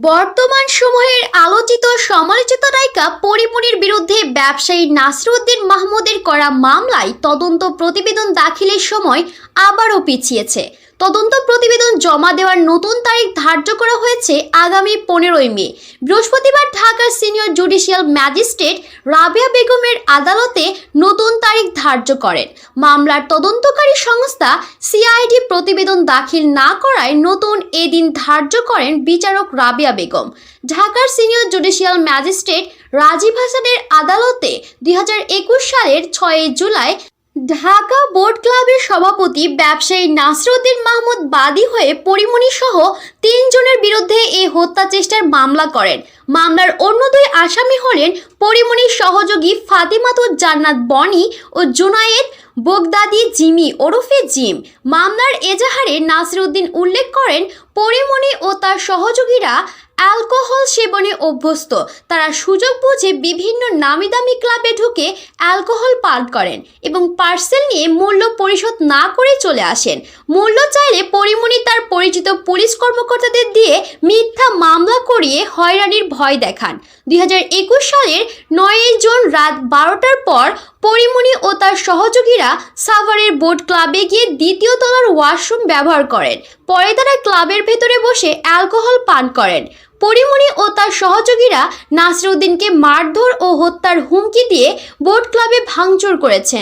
বর্তমান সময়ের আলোচিত সমালোচিত নায়িকা পরিমণির বিরুদ্ধে ব্যবসায়ী নাসরুদ্দিন মাহমুদের করা মামলায় তদন্ত প্রতিবেদন দাখিলের সময় আবারও পিছিয়েছে। তদন্ত প্রতিবেদন জমা দেওয়ার নতুন তারিখ ধার্য করা হয়েছে আগামী পনেরোই মে। বৃহস্পতিবার ঢাকার সিনিয়র জুডিশিয়াল ম্যাজিস্ট্রেট রাবিয়া বেগমের আদালতে নতুন তারিখ ধার্য করেন। মামলার তদন্তকারী সংস্থা সিআইডি প্রতিবেদন দাখিল না করায় নতুন এদিন ধার্য করেন বিচারক রাবিয়া বেগম। ঢাকার সিনিয়র জুডিশিয়াল ম্যাজিস্ট্রেট রাজীব হাসানের আদালতে দুই হাজার একুশ সালের ছয়ই জুলাই ঢাকা বোর্ড ক্লাবের সভাপতি ব্যবসায়ী নাসরুদ্দিন মাহমুদ বাদী হয়ে পরিমণি সহ তিনজনের বিরুদ্ধে এই হত্যা চেষ্টার মামলা করেন। মামলার অন্য দুই আসামি হলেন পরিমণির সহযোগী ফাতিমাতুর জান্নাত বনি ও জুনায়েদ বোগদাদি জিমি ওরফে জিম। মামলার এজাহারে নাসিরউদ্দিন উল্লেখ করেন, পরিমণি ও তার সহযোগীরা অ্যালকোহল সেবনে অভ্যস্ত। তারা সুযোগ বুঝে বিভিন্ন নামি দামি ক্লাবে ঢুকে অ্যালকোহল পান করেন এবং পার্সেল নিয়ে মূল্য পরিশোধ না করে চলে আসেন। মূল্য চাইলে পরিমণি তার পরিচিত পুলিশ কর্মকর্তাদের দিয়ে মিথ্যা মামলা করিয়ে হয়রানির ভয় দেখান। দুই হাজার একুশ সালের নয়ই জুন রাত বারোটার পর পরিমণি ও তার সহযোগীরা সাভারের বোট ক্লাবে গিয়ে দ্বিতীয় তলার ওয়াশরুম ব্যবহার করেন। পরে তারা ক্লাবের ভেতরে বসে অ্যালকোহল পান করেন। পরিমণি ও তার সহযোগীরা নাসরুদ্দিনকে মারধর ও হত্যার হুমকি দিয়ে বোট ক্লাবে ভাঙচুর করেছেন